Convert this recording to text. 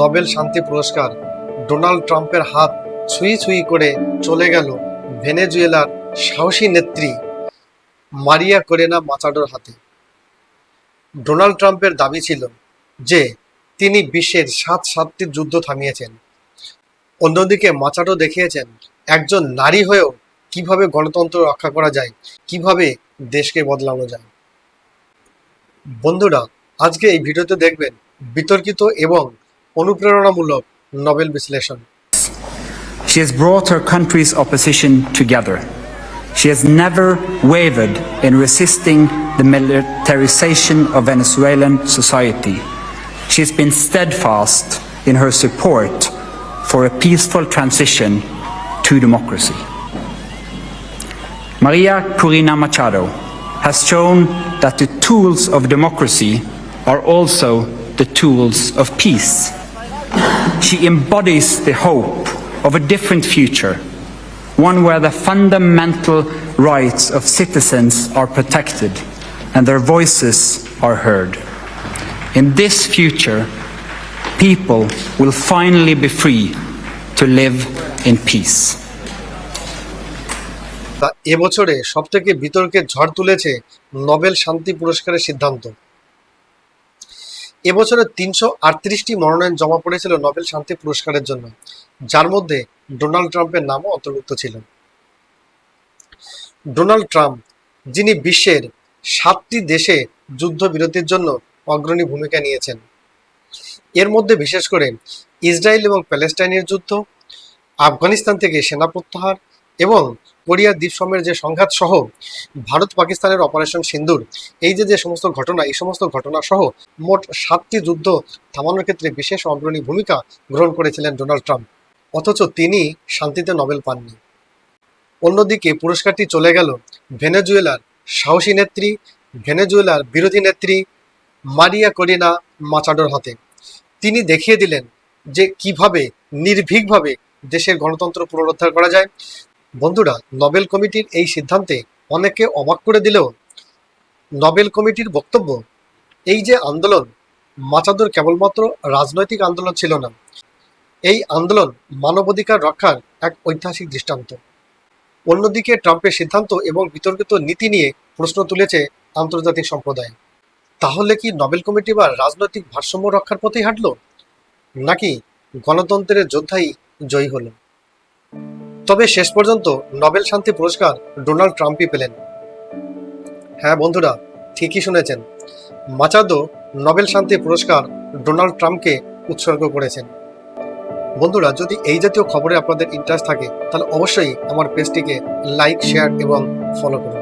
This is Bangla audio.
নোবেল শান্তি পুরস্কার। ডোনাল্ড ট্রাম্পের হাত ছুঁই ছুঁই করে চলে গেল ভেনেজুয়েলার সাহসী নেত্রী মারিয়া কোরেনা মাচাডোর হাতে। ডোনাল্ড ট্রাম্পের দাবি ছিল যে, তিনি বিশ্বের সাত সাতটি যুদ্ধ থামিয়েছেন। অন্যদিকে মাচাডো দেখিয়েছেন, একজন নারী হয়েও কীভাবে গণতন্ত্র রক্ষা করা যায়, কীভাবে দেশকে বদলানো যায়। বন্ধুরা, আজকে এই ভিডিওতে দেখবেন বিতর্কিত এবং অনুপ্রেরণামূলক নোবেল বিশ্লেষণ She has brought her country's opposition together. She has never wavered in resisting the militarization of Venezuelan society. She has been steadfast in her support for a peaceful transition to democracy. Maria Corina Machado has shown that the tools of democracy are also the tools of peace. She embodies the hope of a different future, one where the fundamental rights of citizens are protected and their voices are heard. In this future, people will finally be free to live in peace. এবছরে সব থেকে বিতর্কের ঝড় তুলেছে নোবেল শান্তি পুরস্কারের সিদ্ধান্ত এবছরে তিনশো আটত্রিশটি মনোনয়ন জমা পড়েছিল নোবেল শান্তি পুরস্কারের জন্য, যার মধ্যে ডোনাল্ড ট্রাম্পের নামও অন্তর্ভুক্ত ছিল। ডোনাল্ড ট্রাম্প, যিনি বিশ্বের সাতটি দেশে যুদ্ধবিরতির জন্য অগ্রণী ভূমিকা নিয়েছেন। এর মধ্যে বিশেষ করে ইসরায়েল এবং প্যালেস্টাইনের যুদ্ধ, আফগানিস্তান থেকে সেনা প্রত্যাহার এবং কোরিয়া দ্বীপসমের যে সংঘাত সহ ভারত পাকিস্তানের অপারেশন সিন্দুর, এই যে যে সমস্ত ঘটনা, এই সমস্ত ঘটনা সহ মোট সাতটি যুদ্ধ থামানোর ক্ষেত্রে বিশেষ অগ্রণী ভূমিকা গ্রহণ করেছিলেন ডোনাল্ড ট্রাম্প। অথচ তিনি শান্তিতে নোবেল পাননি। অন্যদিকে পুরস্কারটি চলে গেল ভেনেজুয়েলার সাহসী নেত্রী, ভেনেজুয়েলার বিরোধী নেত্রী মারিয়া করিনা মাচাডোর হাতে। তিনি দেখিয়ে দিলেন যে কীভাবে নির্ভীকভাবে দেশের গণতন্ত্র পুনরুদ্ধার করা যায় বন্ধুরা, নোবেল কমিটির এই সিদ্ধান্তে অনেকে অবাক করে দিলেও নোবেল কমিটির বক্তব্য, এই যে আন্দোলন মাচাদোর কেবলমাত্র রাজনৈতিক আন্দোলন ছিল না। এই আন্দোলন মানবাধিকার রক্ষার এক ঐতিহাসিক দৃষ্টান্ত। অন্যদিকে ট্রাম্পের সিদ্ধান্ত এবং বিতর্কিত নীতি নিয়ে প্রশ্ন তুলেছে আন্তর্জাতিক সম্প্রদায়। তাহলে কি নোবেল কমিটি বা রাজনৈতিক ভারসাম্য রক্ষার পথেই হাঁটলো? নাকি গণতন্ত্রের যোদ্ধাই জয়ী হলো? তবে শেষ পর্যন্ত নোবেল শান্তি পুরস্কার ডোনাল্ড ট্রাম্পই পেলেন। হ্যাঁ বন্ধুরা, ঠিকই শুনেছেন। মাচাদো নোবেল শান্তি পুরস্কার ডোনাল্ড ট্রাম্পকে উৎসর্গ করেছেন। বন্ধুরা, যদি এই জাতীয় খবরে আপনাদের ইন্টারেস্ট থাকে, তাহলে অবশ্যই আমার পেজটিকে লাইক শেয়ার এবং ফলো করুন।